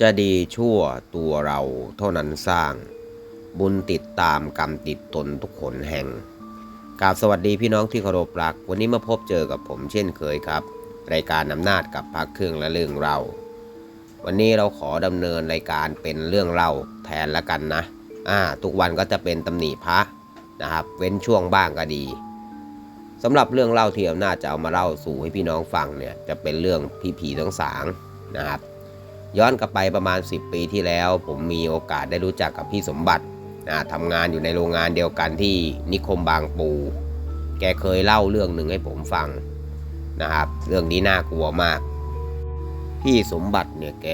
จะดีชั่วตัวเราเท่านั้นสร้าง บุญติดตามกรรมติดตนทุกคนแห่งกราบสวัสดีพี่น้องที่เคารพรัก วันนี้มาพบเจอกับผมเช่นเคยครับ รายการอำนาจกับพักเครื่องและเรื่องเรา วันนี้เราขอดำเนินรายการเป็นเรื่องเล่าแทนละกันนะอ่าทุกวันก็จะเป็นตำหนิพระนะครับ เว้นช่วงบ้างก็ดีสำหรับเรื่องเล่าที่อำนาจจะเอามาเล่าสู่ให้พี่น้องฟังเนี่ยจะเป็นเรื่องพี่ผีทั้งสางนะครับ ย้อนกลับไปประมาณ 10 ปีที่แล้ว ผมมีโอกาสได้รู้จักกับพี่สมบัติทำงานอยู่ในโรงงานเดียวกันที่นิคมบางปู แกเคยเล่าเรื่องหนึ่งให้ผมฟังนะครับ เรื่องนี้น่ากลัวมาก พี่สมบัติเนี่ยแก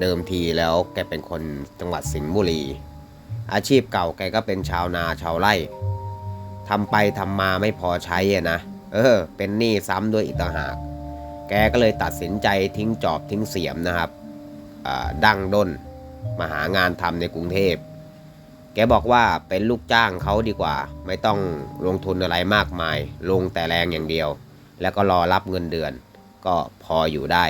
เดิมทีแล้วแกเป็นคนจังหวัดสิงห์บุรี อาชีพเก่าแกก็เป็นชาวนาชาวไร่ทำไปทำมาไม่พอใช้อะนะ เออ เป็นหนี้ซ้ำด้วยอีกต่างหาก แกก็เลยตัดสินใจทิ้งจอบทิ้งเสียมนะครับ ดั้งด้นมาหางานทำในกรุงเทพ แกบอกว่าเป็นลูกจ้างเขาดีกว่า ไม่ต้องลงทุนอะไรมากมาย ลงแต่แรงอย่างเดียว แล้วก็รอรับเงินเดือน ก็พออยู่ได้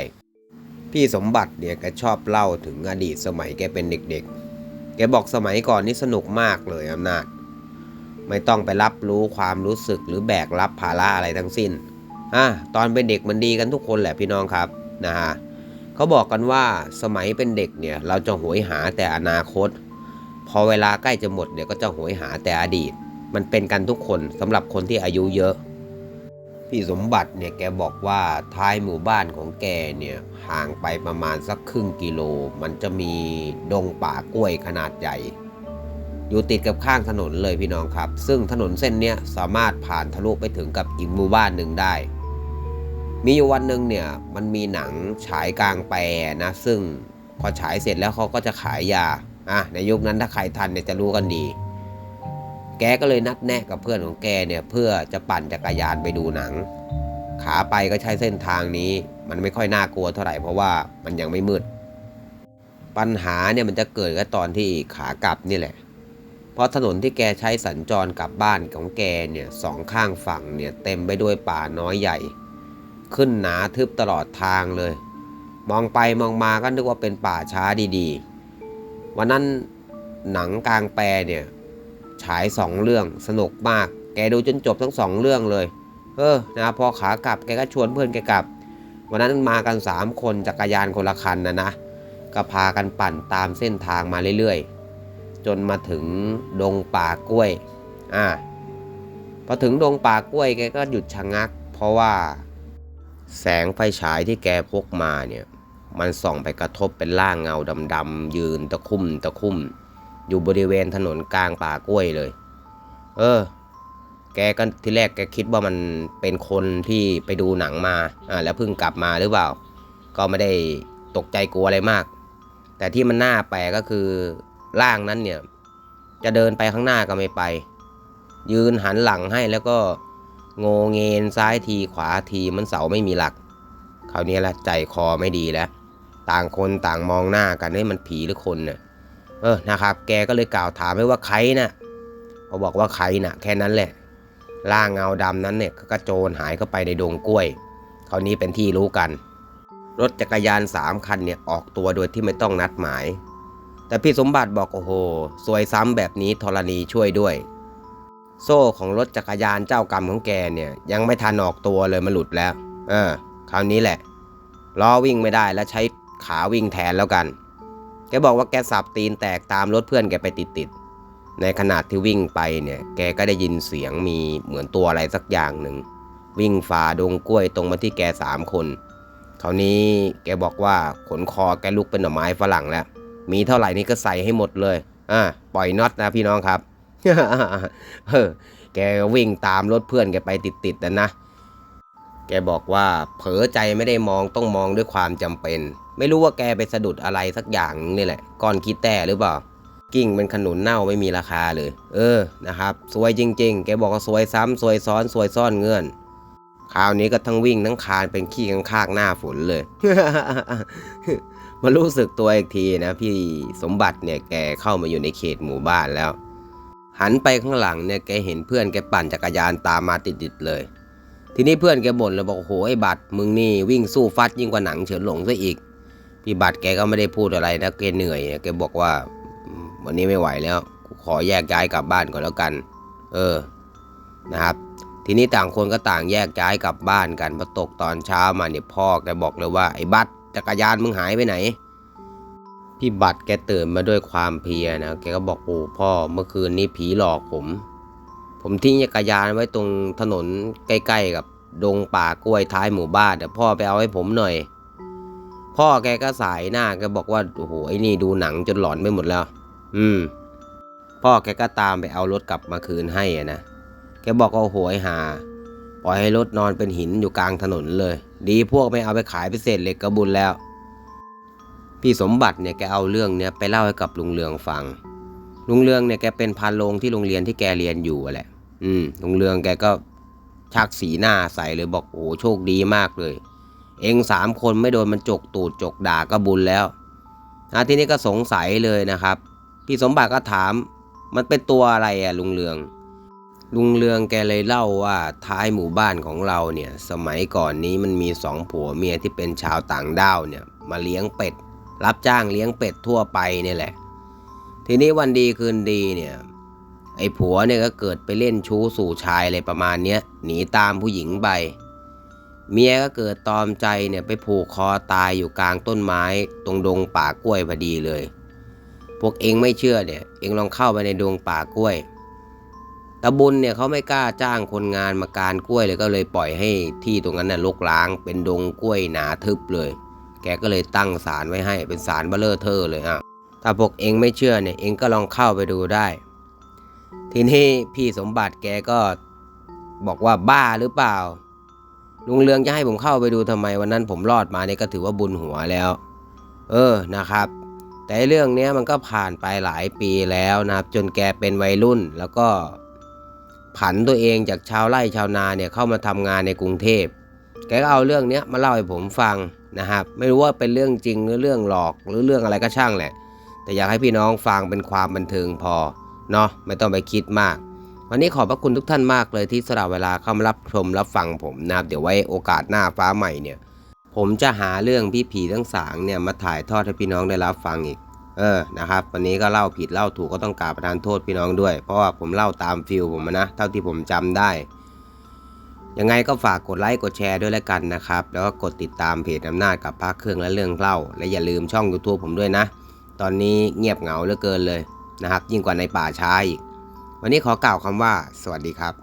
พี่สมบัติเนี่ยแกชอบเล่าถึงอดีตสมัยแกเป็นเด็กๆ แกบอกสมัยก่อนนี่สนุกมากเลยอำนาจ ไม่ต้องไปรับรู้ความรู้สึกหรือแบกรับภาระอะไรทั้งสิ้นอะตอนเป็นเด็กมันดีกันทุกคนแหละพี่น้องครับนะฮะ เขาบอกกันว่าสมัยเป็นเด็กเนี่ยเราจะหวยหาแต่อนาคต พอเวลาใกล้จะหมดเดี๋ยวก็จะหวยหาแต่อดีต มันเป็นกันทุกคนสำหรับคนที่อายุเยอะ พี่สมบัติเนี่ยแกบอกว่าท้ายหมู่บ้านของแกเนี่ยห่างไปประมาณสักครึ่งกิโล มันจะมีดงป่ากล้วยขนาดใหญ่ อยู่ติดกับข้างถนนเลยพี่น้องครับ ซึ่งถนนเส้นเนี้ยสามารถผ่านทะลุไปถึงกับอีกหมู่บ้านหนึ่งได้ มีอยู่วันหนึ่งเนี่ยมันมีหนังฉายกลางแปรนะ ซึ่งพอฉายเสร็จแล้วเขาก็จะขายยาอะในยุคนั้นถ้าใครทันเนี่ยจะรู้กันดี แกก็เลยนัดแนะกับเพื่อนของแกเนี่ยเพื่อจะปั่นจักรยานไปดูหนัง ขาไปก็ใช้เส้นทางนี้ มันไม่ค่อยน่ากลัวเท่าไหร่เพราะว่ามันยังไม่มืด ปัญหาเนี่ยมันจะเกิดก็ตอนที่ขากลับนี่แหละ เพราะถนนที่แกใช้สัญจรกลับบ้านของแกเนี่ยสองข้างฝั่งเนี่ยเต็มไปด้วยป่าน้อยใหญ่ ขึ้นหนาทึบตลอดทางเลย มองไปมองมาก็นึกว่าเป็นป่าช้าดีๆ วันนั้นหนังกลางแปรเนี่ยฉายสองเรื่องสนุกมาก แกดูจนจบทั้งสองเรื่องเลย เออนะพอขากลับแกก็ชวนเพื่อนแกกลับ วันนั้นมากันสามคนจักรยานคนละคันนะนะก็พากันปั่นตามเส้นทางมาเรื่อยๆ จนมาถึงดงป่ากล้วย อ่า พอถึงดงป่ากล้วยแกก็หยุดชะงัก เพราะว่า แสงไฟฉายที่แกพกมาเนี่ยมันส่องไปกระทบเป็นร่างเงาดำๆยืนตะคุ่มตะคุ่ม อยู่บริเวณถนนกลางป่ากล้วยเลย เออ แกก็ที่แรกแกคิดว่ามันเป็นคนที่ไปดูหนังมาอ่าแล้วเพิ่งกลับมาหรือเปล่า ก็ไม่ได้ตกใจกลัวอะไรมาก แต่ที่มันน่าแปลกก็คือร่างนั้นเนี่ย จะเดินไปข้างหน้าก็ไม่ไป ยืนหันหลังให้แล้วก็ โงเงนซ้ายทีขวาทีมันเสาไม่มีหลักคราวนี้ละใจคอไม่ดีแล้ว ต่างคนต่างมองหน้ากันให้มันผีหรือคนเนี่ยเออนะครับ แกก็เลยกล่าวถามให้ว่าใครนะ่ะพอบอกว่าใครนะ่ะ แค่นั้นแหละร่างเงาดำนั้นเนี่ยก็กระโจนหายเข้าไปในดงกล้วยคราวนี้เป็นที่รู้กัน รถจักรยานสามคันเนี่ยออกตัวโดยที่ไม่ต้องนัดหมาย แต่พี่สมบัติบอกโอ้โหสวยซ้ำแบบนี้ธรณีช่วยด้วย โซ่ของรถจักรยานเจ้ากรรมของแกเนี่ย ยังไม่ทันออกตัวเลยมันหลุดแล้ว เออ คราวนี้แหละล้อวิ่งไม่ได้แล้วใช้ขาวิ่งแทนแล้วกัน แกบอกว่าแกสับตีนแตกตามรถเพื่อนแกไปติดๆ ในขณะที่วิ่งไปเนี่ย แกก็ได้ยินเสียงมีเหมือนตัวอะไรสักอย่างหนึ่ง วิ่งฝ่าดงกล้วยตรงมาที่แกสามคน คราวนี้แกบอกว่าขนคอแกลุกเป็นหน่อไม้ฝรั่งแล้ว มีเท่าไหร่นี่ก็ใส่ให้หมดเลย อ่า ปล่อยน็อตนะพี่น้องครับ เออแกวิ่งตามรถเพื่อนแกไปติดๆนะนะ แกบอกว่าเผลอใจไม่ได้มองต้องมองด้วยความจำเป็น ไม่รู้ว่าแกไปสะดุดอะไรสักอย่างนี่แหละก้อนขี้แต่หรือเปล่า กิ่งเป็นขนุนเน่าไม่มีราคาเลย เออนะครับสวยจริง ๆ แกบอกว่าสวยซ้ำสวยซ้อนสวยซ่อนเงื่อนคราวนี้ก็ทั้งวิ่งทั้งคานเป็นขี้ข้างๆหน้าฝนเลยมารู้สึกตัวอีกทีนะ พี่สมบัติเนี่ยแกเข้ามาอยู่ในเขตหมู่บ้านแล้ว หันไปข้างหลังเนี่ยแกเห็นเพื่อนแกปั่นจักรยานตามมาติดๆเลย ทีนี้เพื่อนแกบ่นเลยบอกโอ้โหไอ้บัตรมึงนี่วิ่งสู้ฟัดยิ่งกว่าหนังเฉินหลงซะอีกพี่บัตรแกก็ไม่ได้พูดอะไรนะแกเหนื่อยแกบอกว่าวันนี้ไม่ไหวแล้ว ขอแยกย้ายกลับบ้านก่อนแล้วกัน เออนะครับ ทีนี้ต่างคนก็ต่างแยกย้ายกลับบ้านกันพอตกตอนเช้ามาเนี่ยพ่อแกบอกเลยว่าไอ้บัตรจักรยานมึงหายไปไหน พี่บัตรแกตื่นมาด้วยความเพียนะแกก็บอกโอ้พ่อเมื่อคืนนี้ผีหลอกผม ผมทิ้งจักรยานไว้ตรงถนนใกล้ๆกับดงป่ากล้วยท้ายหมู่บ้านเดี๋ยวพ่อไปเอาให้ผมหน่อย พ่อแกก็สายหน้าแกบอกว่าโอ้โหไอ้นี่ดูหนังจนหลอนไปหมดแล้ว อืม พ่อแกก็ตามไปเอารถกลับมาคืนให้อะนะแกบอกว่าโอ้โหไอ้หาปล่อยให้รถนอนเป็นหินอยู่กลางถนนเลย ดีพวกไม่เอาไปขายไปเศษเหล็กกระบุญแล้ว พี่สมบัติเนี่ยแกเอาเรื่องเนี้ยไปเล่าให้กับลุงเรืองฟัง ลุงเรืองเนี่ยแกเป็นพันโรงที่โรงเรียนที่แกเรียนอยู่อะแหละ อืมลุงเรืองแกก็ชักสีหน้าใส่เลยบอกโอ้โหโชคดีมากเลย เองสามคนไม่โดนมันจกตูดจกด่าก็บุญแล้วนะทีนี้ก็สงสัยเลยนะครับ พี่สมบัติก็ถามมันเป็นตัวอะไรอะลุงเรือง ลุงเรืองแกเลยเล่าว่าท้ายหมู่บ้านของเราเนี่ย สมัยก่อนนี้มันมีสองผัวเมียที่เป็นชาวต่างด้าวเนี่ย มาเลี้ยงเป็ด รับจ้างเลี้ยงเป็ดทั่วไปเนี่ยแหละ ทีนี้วันดีคืนดีเนี่ย ไอ้ผัวเนี่ยก็เกิดไปเล่นชู้สู่ชายอะไรประมาณเนี้ยหนีตามผู้หญิงไป เมียก็เกิดตอมใจเนี่ยไปผูกคอตายอยู่กลางต้นไม้ ตรงดงป่ากล้วยพอดีเลย พวกเองไม่เชื่อเนี่ย เองลองเข้าไปในดงป่ากล้วยตาบุญเนี่ยเขาไม่กล้าจ้างคนงานมาการกล้วยเลยก็เลยปล่อยให้ที่ตรงนั้นน่ะรกร้างเป็นดงกล้วยหนาทึบเลย แกก็เลยตั้งศาลไว้ให้เป็นศาลเบลเลอร์เทอร์เลยอะถ้าพวกเองไม่เชื่อเนี่ยเองก็ลองเข้าไปดูได้ ทีนี้พี่สมบัติแกก็บอกว่าบ้าหรือเปล่า ลุงเรืองจะให้ผมเข้าไปดูทำไมวันนั้นผมรอดมาเนี่ยก็ถือว่าบุญหัวแล้ว เออนะครับ แต่เรื่องเนี้ยมันก็ผ่านไปหลายปีแล้วนะครับ จนแกเป็นวัยรุ่นแล้วก็ผันตัวเองจากชาวไร่ชาวนาเนี่ยเข้ามาทำงานในกรุงเทพ แกก็เอาเรื่องเนี้ยมาเล่าให้ผมฟังนะครับ ไม่รู้ว่าเป็นเรื่องจริงหรือเรื่องหลอกหรือเรื่องอะไรก็ช่างแหละ แต่อยากให้พี่น้องฟังเป็นความบันเทิงพอเนาะไม่ต้องไปคิดมาก วันนี้ขอบพระคุณทุกท่านมากเลยที่สละเวลาเข้ามารับชมรับฟังผมนะครับ เดี๋ยวไว้โอกาสหน้าฟ้าใหม่เนี่ย ผมจะหาเรื่องพี่ผีทั้งสางเนี่ยมาถ่ายทอดให้พี่น้องได้รับฟังอีก เออนะครับ วันนี้ก็เล่าผิดเล่าถูกก็ต้องกราบประทานโทษพี่น้องด้วย เพราะว่าผมเล่าตามฟิลผมนะเท่าที่ผมจำได้ ยังไงก็ฝากกดไลค์กดแชร์ด้วยแล้วกันนะครับ แล้วก็กดติดตามเพจอำนาจกับพระเครื่องและเรื่องเล่า และอย่าลืมช่อง YouTube ผมด้วยนะ ตอนนี้เงียบเหงาเหลือเกินเลยนะครับ ยิ่งกว่าในป่าช้าอีก วันนี้ขอกล่าวคำว่า สวัสดีครับ